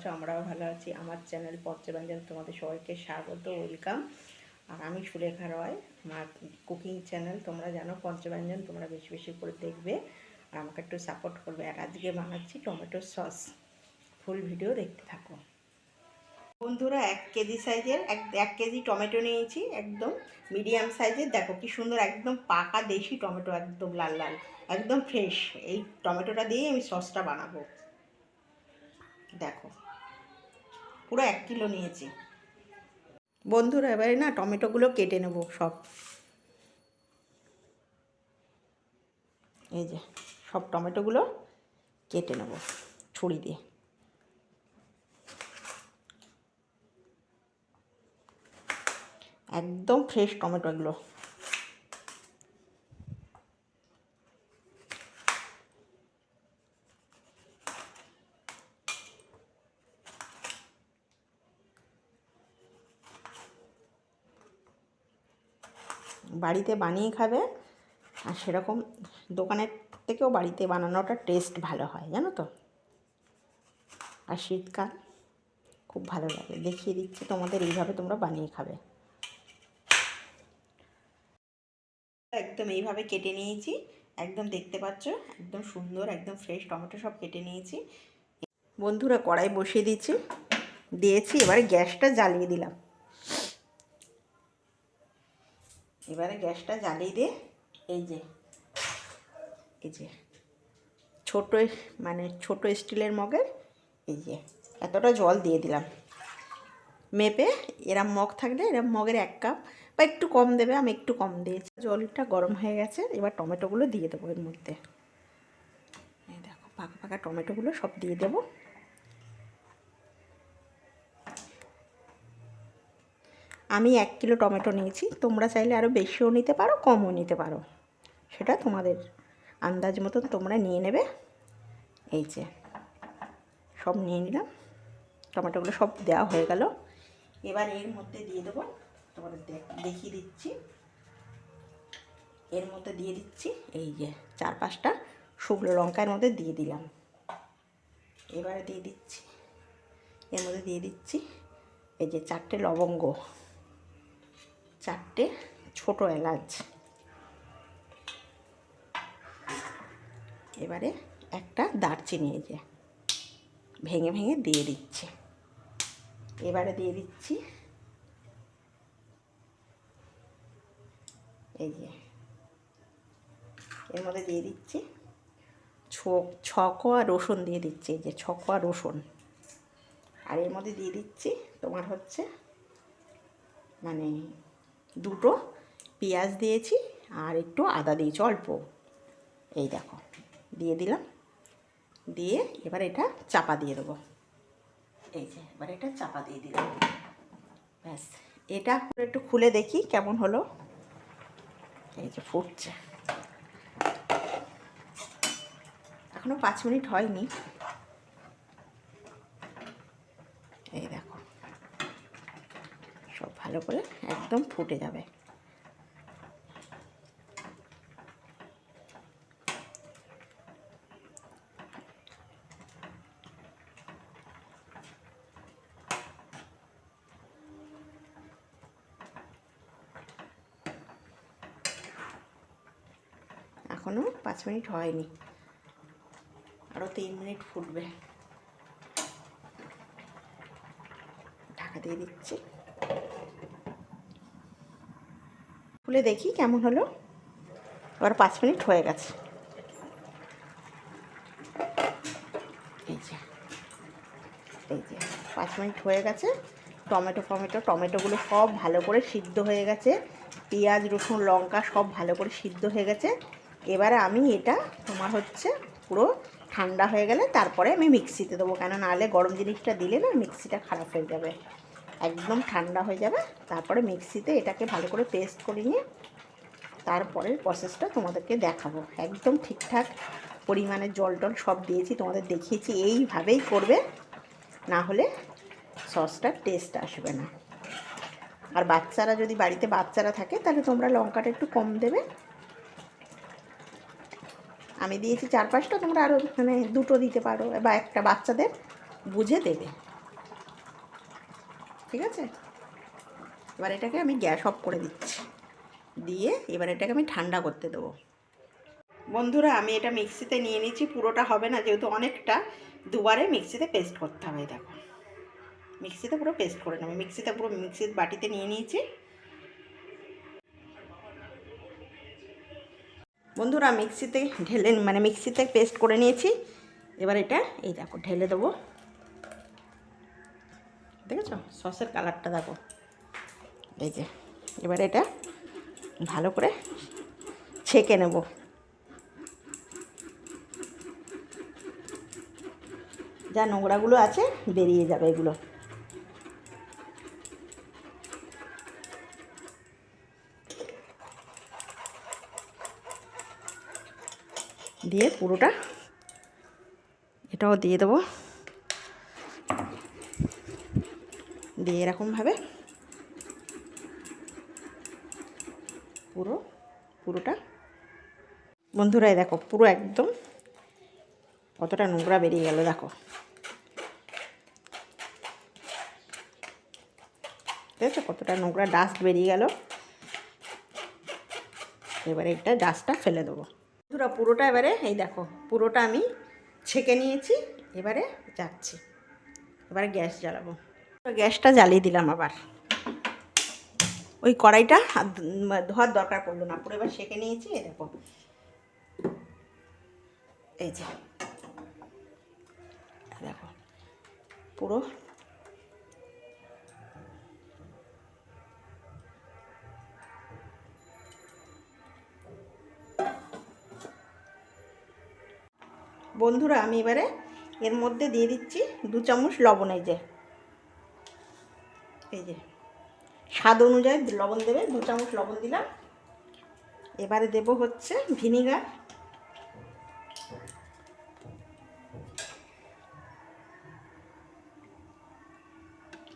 আছো? আমরাও ভালো আছি। আমার চ্যানেল পঞ্চব্যঞ্জন তোমাদের সবাইকে স্বাগত, ওয়েলকাম। আর আমি সুলেখা রয়, আমার কুকিং চ্যানেল। তোমরা জানো পঞ্চব্যঞ্জন তোমরা বেশি বেশি করে দেখবে। আর আমাকে একটু সাপোর্ট করবে। আর আজকে বানাচ্ছি টমেটো সস। ফুল ভিডিও দেখতে থাকো। বন্ধুরা, এক কেজি সাইজের এক এক কেজি টমেটো নিয়েছি একদম মিডিয়াম সাইজের দেখো কি সুন্দর, একদম পাকা দেশি টমেটো, একদম লাল লাল, একদম ফ্রেশ এই টমেটোটা দিয়ে আমি সসটা বানাবো। দেখো। পুরো এক কিলো নিয়েছি। বন্ধুরা, এবারে না টমেটোগুলো কেটে নেব সব। এই যে, সব টমেটোগুলো কেটে নেব ছুরি দিয়ে। একদম ফ্রেশ টমেটো এগুলো বাড়িতে বানিয়ে খাবে আর সেরকম দোকানের থেকেও বাড়িতে বানানোটা টেস্ট ভালো হয়, জানো তো? আর শীতকাল খুব ভালো লাগে। দেখিয়ে দিচ্ছি তোমাদের এইভাবে তোমরা বানিয়ে খাবে। একদম এইভাবে কেটে নিয়েছি। একদম দেখতে পাচ্ছ, একদম সুন্দর, একদম ফ্রেশ টমেটো সব কেটে নিয়েছি। বন্ধুরা কড়াই বসিয়ে দিয়েছি দিয়েছি, এবারে গ্যাসটা জ্বালিয়ে দিলাম। এবারে গ্যাসটা জ্বালিয়ে দিয়ে এই যে এই যে, ছোটো মানে ছোটো স্টিলের মগের, এই যে, এতটা জল দিয়ে দিলাম। মেপে এরম মগ থাকলে এরম মগের এক কাপ, বা একটু কম দেবে, আমি একটু কম দিয়েছি। জলটা গরম হয়ে গেছে, এবার টমেটোগুলো দিয়ে দেবো এর মধ্যে। দেখো, পাকা পাকা টমেটোগুলো সব দিয়ে দেবো। আমি এক কিলো টমেটো নিয়েছি। তোমরা চাইলে আরও বেশিও নিতে পারো, কমও নিতে পারো। সেটা তোমাদের আন্দাজ মতন তোমরা নিয়ে নেবে। এই যে, সব নিয়ে নিলাম। টমেটোগুলো সব দেওয়া হয়ে গেল। এবার এর মধ্যে দিয়ে দেবো, তোমাদের দেখিয়ে দিচ্ছি। এর মধ্যে দিয়ে দিচ্ছি এই যে চার পাঁচটা শুকনো লঙ্কার মধ্যে দিয়ে দিলাম। এবারে দিয়ে দিচ্ছি, এর মধ্যে দিয়ে দিচ্ছি এই যে চারটে লবঙ্গ। চারটে ছোট এলাচ। এবারে একটা দারচিনি এই যে ভেঙে ভেঙে দিয়ে দিচ্ছি। এবারে দিয়ে দিচ্ছি এই যে এর মধ্যে দিয়ে দিচ্ছি ছকোয়া রসুন দিয়ে দিচ্ছি, এই যে ছকোয়া রসুন। আর এর মধ্যে দিয়ে দিচ্ছি তোমার হচ্ছে মানে দুটো পেঁয়াজ দিয়েছি আর একটু আদা দিয়েছি, অল্প। এই দেখো, দিয়ে দিলাম। দিয়ে এবার এটা চাপা দিয়ে দেবো। এই যে, এবার এটা চাপা দিয়ে দিলাম। ব্যাস, এটা একটু খুলে দেখি কেমন হলো। এই যে ফুটছে। এখনও পাঁচ মিনিট হয়নি এই দেখো সব ভালো করে একদম ফুটে যাবে। এখনও পাঁচ মিনিট হয়নি। আরও তিন মিনিট ফুটবে। ঢাকা দিয়ে দিচ্ছি। খুলে দেখি কেমন হলো। এবার পাঁচ মিনিট হয়ে গেছে। এই যে এই যে, পাঁচ মিনিট হয়ে গেছে। টমেটো, ফমেটো, টমেটোগুলো সব ভালো করে সিদ্ধ হয়ে গেছে। পেঁয়াজ, রসুন, লঙ্কা সব ভালো করে সিদ্ধ হয়ে গেছে। এবারে আমি এটা তোমার হচ্ছে পুরো ঠান্ডা হয়ে গেলে তারপরে আমি মিক্সিতে দেবো। কেন নাহলে গরম জিনিসটা দিলে না মিক্সিটা খারাপ হয়ে যাবে। একদম ঠান্ডা হয়ে যাবে। তারপরে মিক্সিতে এটাকে ভালো করে পেস্ট করে নিয়ে তারপরের প্রসেসটা তোমাদেরকে দেখাবো। একদম ঠিকঠাক পরিমাণে জল টল সব দিয়েছি, তোমাদের দেখিয়েছি, এইভাবেই করবে, না হলে সসটার টেস্ট আসবে না। আর বাচ্চারা যদি বাড়িতে বাচ্চারা থাকে, তাহলে তোমরা লঙ্কাটা একটু কম দেবে। আমি দিয়েছি চার পাঁচটা, তোমরা আরও মানে দুটো দিতে পারো, বা একটা বাচ্চাদের বুঝে দেবে। ঠিক আছে? এবার এটাকে আমি গ্যাস অফ করে দিচ্ছি। দিয়ে এবার এটাকে আমি ঠান্ডা করতে দেবো। বন্ধুরা, আমি এটা মিক্সিতে নিয়ে নিয়েছি পুরোটা হবে না, যেহেতু অনেকটা। দুবারে মিক্সিতে পেস্ট করতে হবে দেখো। মিক্সিতে পুরো পেস্ট করে নেব। মিক্সিতে পুরো মিক্সির বাটিতে নিয়ে নিয়েছি। বন্ধুরা, মিক্সিতে ঢেলে মানে মিক্সিতে পেস্ট করে নিয়েছি। এবার এটা, এই দেখো, ঢেলে দেবো। দেখেছ? সসের কালারটা দেখো। এই যে, এবার এটা ভালো করে ছেঁকে নেব। যা নোংরাগুলো আছে, বেরিয়ে যাবে এগুলো। দিয়ে পুরোটা এটাও দিয়ে দেবো। দিয়ে এরকমভাবে পুরো, পুরোটা। বন্ধুরাই দেখো, পুরো একদম কতটা নোংরা বেরিয়ে গেল, দেখো। দেখেছ কতটা নোংরা ডাস্ট বেরিয়ে গেল? এবারে এটা ডাস্টটা ফেলে দেবো। বন্ধুরা, পুরোটা এবারে, এই দেখো, পুরোটা আমি ছেঁকে নিয়েছি, এবারে যাচ্ছি। এবারে গ্যাস জ্বালাবো। গ্যাসটা জ্বালিয়ে দিলাম আবার। ওই কড়াইটা ধোয়ার দরকার পড়ল না। পুরো এবার সেঁকে নিয়েছি দেখো। এই যে। দেখো। পুরো বন্ধুরা, আমি এবারে এর মধ্যে দিয়ে দিচ্ছি দু চামচ লবণ, এই যে। এই যে, স্বাদ অনুযায়ী লবণ দেবে, দু চামচ লবণ দিলাম। এবারে দেব হচ্ছে ভিনিগার।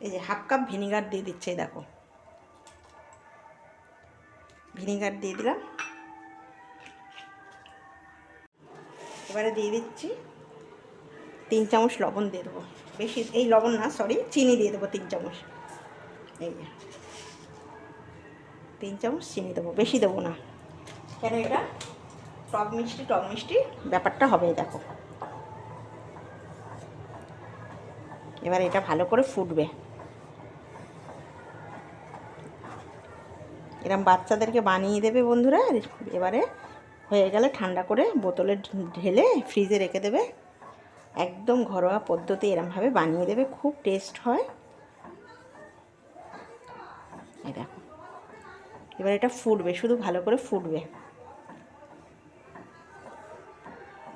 এই যে হাফ কাপ ভিনিগার দিয়ে দিচ্ছে দেখো। ভিনিগার দিয়ে দিলাম। এবারে দিয়ে দিচ্ছি তিন চামচ লবণ দিয়ে দেবো। বেশি, এই লবণ না সরি চিনি দিয়ে দেবো তিন চামচ। এই তিন চামচ চিনি দেবো, বেশি দেবো না। কেন এটা? টক মিষ্টি টক মিষ্টি, ব্যাপারটা হবে দেখো। এবার এটা ভালো করে ফুটবে। এরম বাচ্চাদেরকে বানিয়ে দেবে বন্ধুরা, এবারে হয়ে গেলে ঠান্ডা করে বোতলে ঢেলে ফ্রিজে রেখে দেবে। একদম ঘরোয়া পদ্ধতি এরমভাবে বানিয়ে দেবে, খুব টেস্ট হয়। এই দেখো। এবার এটা ফুটবে, শুধু ভালো করে ফুটবে।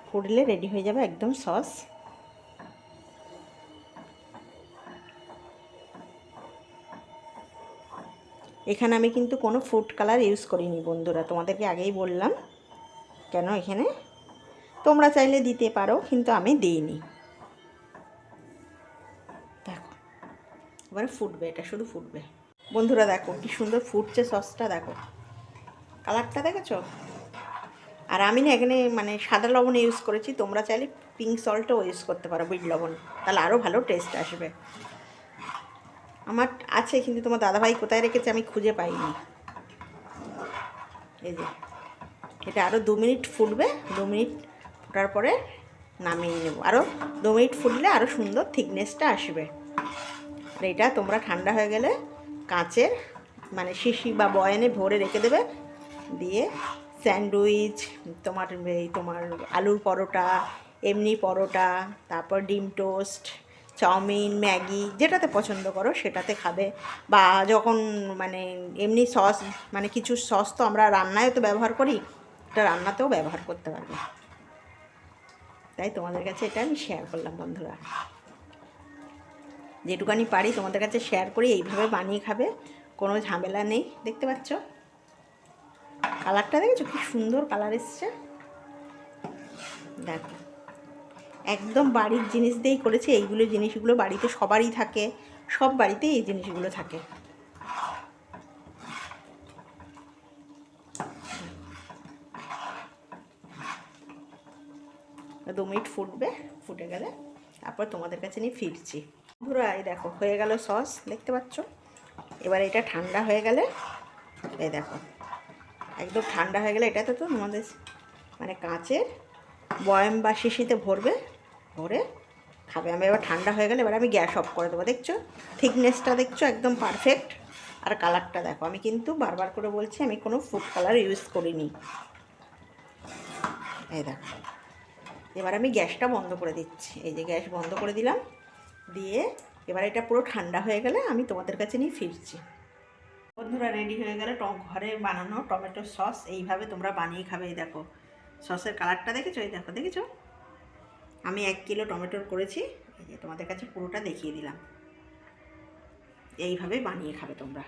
ফুটলে রেডি হয়ে যাবে একদম সস এখানে আমি কিন্তু কোনো ফুড কালার ইউজ করিনি বন্ধুরা, তোমাদেরকে আগেই বললাম। কেন এখানে? তোমরা চাইলে দিতে পারো, কিন্তু আমি দিইনি। দেখো, এবারে ফুটবে, এটা শুধু ফুটবে। বন্ধুরা দেখো, কি সুন্দর ফুটছে সসটা, দেখো। কালারটা দেখেছ? আর আমি না এখানে মানে সাদা লবণ ইউজ করেছি, তোমরা চাইলে পিঙ্ক সল্টও ইউজ করতে পারো বিট লবণ। তাহলে আরও ভালো টেস্ট আসবে। আমার আছে, কিন্তু তোমার দাদাভাই কোথায় রেখেছে আমি খুঁজে পাইনি। এই যে, এটা আরও দু মিনিট ফুটবে, দু মিনিট ফোটার পরে নামিয়ে নেব। আরও দু মিনিট ফুটলে আরও সুন্দর থিকনেসটা আসবে। আর এটা তোমরা ঠান্ডা হয়ে গেলে কাঁচের মানে শিশি বা বয়ানে ভরে রেখে দেবে। দিয়ে স্যান্ডউইচ, তোমার এই তোমার আলুর পরোটা, এমনি পরোটা, তারপর ডিম টোস্ট, চাউমিন, ম্যাগি, যেটাতে পছন্দ করো সেটাতে খাবে। বা যখন মানে এমনি সস মানে কিছু সস তো আমরা রান্নায় তো ব্যবহার করি এটা রান্নাতেও ব্যবহার করতে পারবে। তাই তোমাদের কাছে এটা আমি শেয়ার করলাম বন্ধুরা। যেটুকানি পারি তোমাদের কাছে শেয়ার করি, এইভাবে বানিয়ে খাবে, কোনো ঝামেলা নেই, দেখতে পাচ্ছ? কালারটা দেখেছ? কি সুন্দর কালার এসছে। দেখো, একদম বাড়ির জিনিস দিয়েই করেছে, এইগুলো জিনিসগুলো বাড়িতে সবারই থাকে, সব বাড়িতেই এই জিনিসগুলো থাকে। দু মিনিট ফুটবে, ফুটে গেলে। তারপর তোমাদের কাছে নিয়ে ফিরছি। বন্ধুরা, এই দেখো, হয়ে গেল সস, দেখতে পাচ্ছ? এবার এটা ঠান্ডা হয়ে গেলে, এই দেখো, একদম ঠান্ডা হয়ে গেলে এটা তো তো আমাদের মানে কাঁচের বয়াম বা শিশিতে ভরবে, ভরে খাবে। আমি এবার ঠান্ডা হয়ে গেলে এবার আমি গ্যাস অফ করে দেবো, দেখছ? থিকনেসটা দেখছ? একদম পারফেক্ট আর কালারটা দেখো, আমি কিন্তু বারবার করে বলছি, আমি কোনো ফুড কালার ইউজ করিনি। এই দেখো। এবার আমি গ্যাসটা বন্ধ করে দিচ্ছি। এই যে গ্যাস বন্ধ করে দিলাম, দিয়ে এবার এটা পুরো ঠান্ডা হয়ে গেলে আমি তোমাদের কাছে নিয়ে ফিরছি। বন্ধুরা রেডি হয়ে গেলে ঘরে বানানো টমেটো সস, এইভাবে তোমরা বানিয়ে খাবে, এই দেখো। সসের কালারটা দেখেছ? এই দেখো, দেখেছ? আমি এক কিলো টমেটোর করেছি, এই যে তোমাদের কাছে পুরোটা দেখিয়ে দিলাম। এইভাবে বানিয়ে খাবে তোমরা।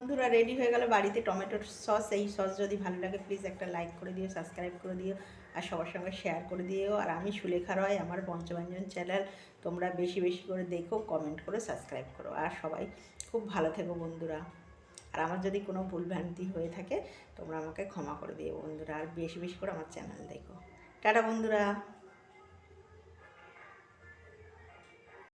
বন্ধুরা রেডি হয়ে গেল বাড়িতে টমেটোর সস এই সস যদি ভালো লাগে প্লিজ একটা লাইক করে দিও সাবস্ক্রাইব করে দিও, আর সবার সঙ্গে শেয়ার করে দিও। আর আমি সুলেখা রয়, আমার পঞ্চব্যঞ্জন চ্যানেল তোমরা বেশি বেশি করে দেখো কমেন্ট করে সাবস্ক্রাইব করো। আর সবাই খুব ভালো থেকো বন্ধুরা। আর আমার যদি কোনো ভুলভ্রান্তি হয়ে থাকে, তোমরা আমাকে ক্ষমা করে দিও বন্ধুরা। আর বেশি বেশি করে আমার চ্যানেল দেখো। টাটা বন্ধুরা।